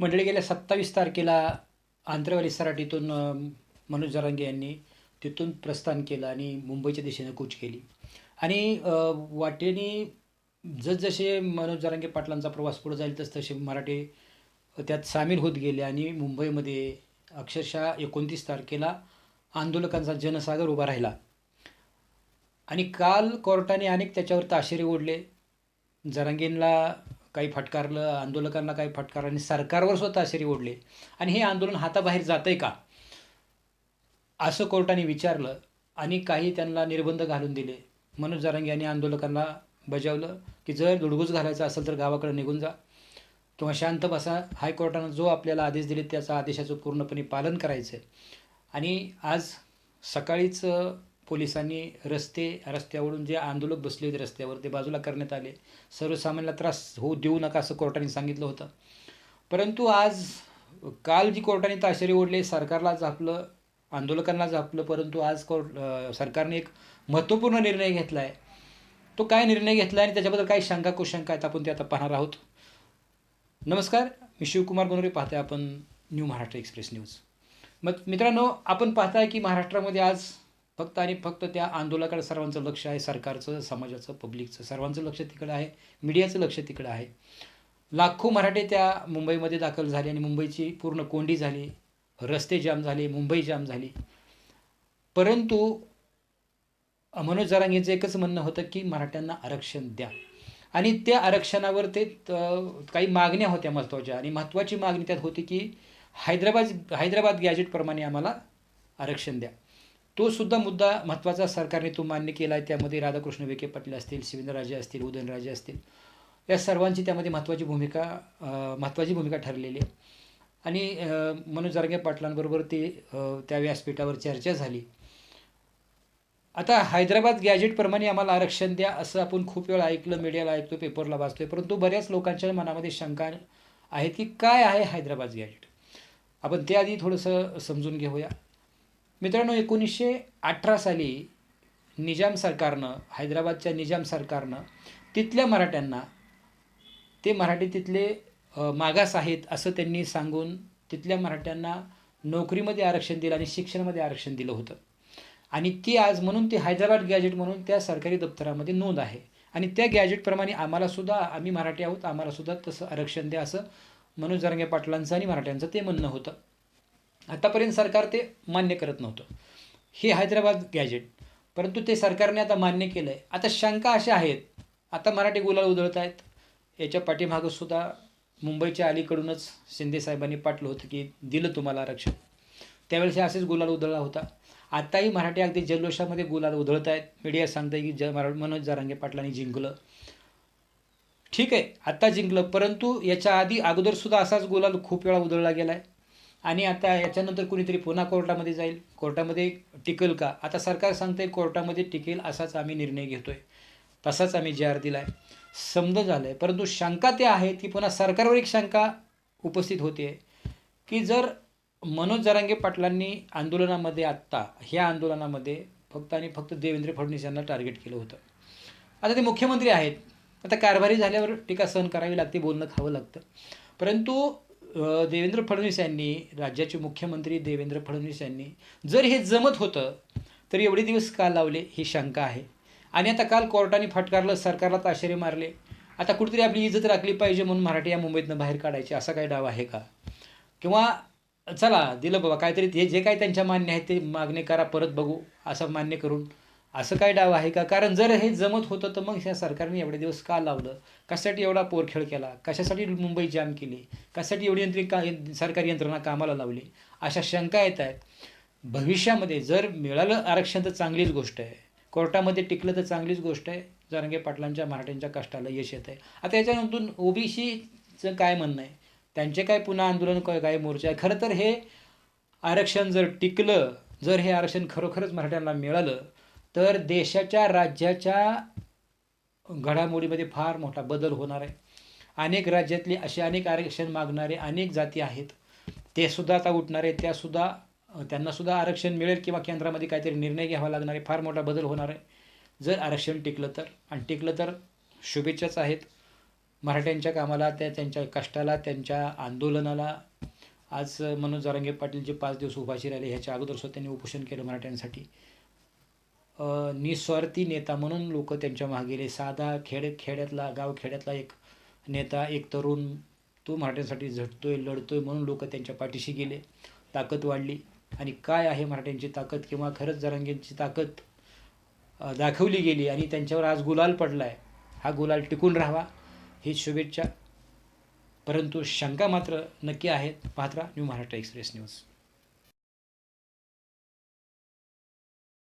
मंडळी गेल्या सत्तावीस तारखेला आंतरवाली सराटीतून मनोज जरांगे यांनी तिथून प्रस्थान केलं आणि मुंबईच्या दिशेने कूच केली. आणि वाटेने जसजसे मनोज जरांगे पाटलांचा प्रवास पुढे जाईल तसतसे मराठी त्यात सामील होत गेले आणि मुंबईमध्ये अक्षरशः एकोणतीस तारखेला आंदोलकांचा जनसागर उभा राहिला. आणि काल कोर्टाने अनेक त्याच्यावर ताशेरे ओढले. जरांगेंना काही फटकारलं आंदोलकांना काही फटकारलं आणि सरकारवर स्वतः ताशेरे ओढले. आणि हे आंदोलन हाताबाहेर जातंय का? असं कोर्टाने विचारलं आणि काही त्यांना निर्बंध घालून दिले. मनोज जारंग यांनी आंदोलकांना बजावलं की जर दुडगूस घालायचा असेल तर गावाकडे निघून जा. किंवा शांत बसा. हायकोर्टानं जो आपल्याला आदेश दिले त्याचा आदेशाचं पूर्णपणे पालन करायचं आहे आणि आज सकाळीच पोलिसांनी रस्ते रस्त्यावरून जे आंदोलक बसले होते रस्त्यावर ते बाजूला करण्यात आले. सर्वसामान्यांना त्रास होऊ देऊ नका असं कोर्टाने सांगितलं होतं. परंतु आज काल जी कोर्टाने ताशेरे ओढले सरकारला झापलं आंदोलकांना झापलं परंतु आज कोर्ट सरकारने एक महत्त्वपूर्ण निर्णय घेतला आहे तो काय निर्णय घेतला आणि त्याच्याबद्दल काही शंका कुशंका आहेत आपण ते आता पाहणार आहोत. नमस्कार मी शिवकुमार गोनोरे पाहते आपण न्यू महाराष्ट्र एक्सप्रेस न्यूज. मग मित्रांनो आपण पाहताय की महाराष्ट्रामध्ये आज फक्त आणि फक्त त्या आंदोलनाकडे सर्वांचं लक्ष आहे सरकारचं समाजाचं पब्लिकचं सर्वांचं लक्ष तिकडं आहे मीडियाचं लक्ष तिकडं आहे. लाखो मराठे त्या मुंबईमध्ये दाखल झाले आणि मुंबईची पूर्ण कोंडी झाली रस्ते जाम झाले मुंबई जाम झाली. परंतु मनोज जरांगेचं एकच म्हणणं होतं की मराठ्यांना आरक्षण द्या. आणि त्या आरक्षणावर ते त- काही मागण्या होत्या महत्त्वाच्या आणि महत्त्वाची मागणी त्यात होती की हैदराबाद हैदराबाद गॅजेटप्रमाणे आम्हाला आरक्षण द्या. तो सुद्धा मुद्दा महत्त्वाचा सरकारने तो मान्य केला आहे. त्यामध्ये राधाकृष्ण विखे पाटील असतील शिवेंद्रराजे असतील उदयनराजे असतील. या सर्वांची त्यामध्ये महत्त्वाची भूमिका महत्त्वाची भूमिका ठरलेली आहे. आणि मनोज जारंगे पाटलांबरोबर ते त्या व्यासपीठावर चर्चा झाली. आता हैदराबाद गॅजेटप्रमाणे आम्हाला आरक्षण द्या असं आपण खूप वेळा ऐकलं मीडियाला ऐकतो पेपरला वाचतोय. परंतु बऱ्याच लोकांच्या मनामध्ये शंका आहेत की काय आहे हैदराबाद गॅजेट आपण ते आधी थोडंसं समजून घेऊया. मित्रांनो एकोणीसशे अठरा साली निजाम सरकारनं हैदराबादच्या निजाम सरकारनं तिथल्या मराठ्यांना ते मराठी तिथले मागास आहेत असं त्यांनी सांगून तिथल्या मराठ्यांना नोकरीमध्ये आरक्षण दिलं आणि शिक्षणामध्ये आरक्षण दिलं होतं. आणि ती आज म्हणून ती हैदराबाद गॅजेट म्हणून त्या सरकारी दप्तरामध्ये नोंद आहे. आणि त्या गॅजेटप्रमाणे आम्हालासुद्धा आम्ही मराठी आहोत आम्हालासुद्धा तसं आरक्षण द्या असं मनोज जरंगे पाटलांचं आणि मराठ्यांचं ते म्हणणं होतं. आतापर्यंत सरकार ते मान्य करत नव्हतं. हे हैदराबाद गॅजेट परंतु ते सरकारने आता मान्य केलं आहे आता शंका अशा आहेत आता मराठी गुलाल उधळत आहेत. याच्या पाठीमागंसुद्धा मुंबईच्या अलीकडूनच शिंदे साहेबांनी पाटलं होतं की दिलं तुम्हाला आरक्षण. त्यावेळेस हे असेच गुलाल उधळला होता. आत्ताही मराठी अगदी जल्लोषामध्ये गुलाल उधळत आहेत. मीडिया सांगताय की ज मरा मनोज जारांगे पाटलांनी जिंकलं. ठीक आहे आत्ता जिंकलं. परंतु याच्या आधी अगोदरसुद्धा असाच गुलाल खूप वेळा उधळला गेला आहे आणि आता याच्यानंतर कुणीतरी पुन्हा कोर्टामध्ये जाईल. कोर्टामध्ये टिकेल का? आता सरकार सांगतंय कोर्टामध्ये टिकेल असाच आम्ही निर्णय घेतोय. तसाच आम्ही जे आर दिला आहे समज झालं आहे परंतु शंका त्या आहे की पुन्हा सरकारवर एक शंका उपस्थित होते. की जर मनोज जरांगे पाटलांनी आंदोलनामध्ये आत्ता ह्या आंदोलनामध्ये फक्त आणि फक्त देवेंद्र फडणवीस यांना टार्गेट केलं होतं. आता ते मुख्यमंत्री आहेत. आता कारभारी झाल्यावर टीका सहन करावी लागते बोलणं खावं लागतं. परंतु देवेंद्र फडणवीस यांनी राज्याचे मुख्यमंत्री देवेंद्र फडणवीस यांनी जर हे जमत होतं तर एवढे दिवस का लावले ही शंका आहे. आणि आता काल कोर्टाने फटकारलं सरकारला ताशेरे मारले. आता कुठेतरी आपली इज्जत राखली पाहिजे म्हणून मराठी या मुंबईतनं बाहेर काढायचे असा काही डाव आहे का? किंवा चला दिलं बाबा काहीतरी ते जे काही त्यांच्या मान्य आहे ते मागणी करा परत बघू असं मान्य करून असं काय डाव आहे का? कारण जर हे जमत होतं तर मग ह्या सरकारने एवढे दिवस का लावलं? कशासाठी एवढा पोरखेळ केला? कशासाठी मुंबई जाम केली? कशासाठी एवढी यंत्री का सरकारी यंत्रणा कामाला लावली? अशा शंका येत आहेत. भविष्यामध्ये जर मिळालं आरक्षण तर चांगलीच गोष्ट आहे. कोर्टामध्ये टिकलं तर चांगलीच गोष्ट आहे. जरांगे पाटलांच्या मराठ्यांच्या कष्टाला यश येत आहे आता याच्यानंतर ओबीसीचं काय म्हणणं आहे? त्यांचे काय पुन्हा आंदोलन काय काय मोर्चा आहे? खरं तर हे आरक्षण जर टिकलं जर हे आरक्षण खरोखरच मराठ्यांना मिळालं तर देशाच्या राज्याच्या घडामोडीमध्ये फार मोठा बदल होणार आहे. अनेक राज्यातले असे अनेक आरक्षण मागणारे अनेक जाती आहेत. ते सुद्धा आता उठणार आहेत. त्यासुद्धा त्यांनासुद्धा आरक्षण मिळेल किंवा केंद्रामध्ये काहीतरी निर्णय घ्यावा लागणार आहे. फार मोठा बदल होणार आहे. जर आरक्षण टिकलं तर आणि टिकलं तर शुभेच्छाच आहेत. मराठ्यांच्या कामाला त्या त्यांच्या कष्टाला त्यांच्या आंदोलनाला. आज मनोज जरांगे पाटील जे पाच दिवस उभाशी राहिले ह्याच्या अगोदर सुद्धा त्यांनी उपोषण केलं मराठ्यांसाठी. निस्वार्थी नेता म्हणून लोक त्यांच्या मागे गेले. साधा खेड खेड्यातला गाव खेड्यातला एक नेता एक तरुण तो मराठ्यांसाठी झटतोय लढतोय म्हणून लोक त्यांच्या पाठीशी गेले. ताकद वाढली. आणि काय आहे मराठ्यांची ताकद किंवा खरंच जरांगींची ताकद दाखवली गेली आणि त्यांच्यावर आज गुलाल पडला आहे हा गुलाल टिकून राहावा. ही शुभेच्छा. परंतु शंका मात्र नक्की आहेत. पाहत न्यू महाराष्ट्र एक्सप्रेस न्यूज.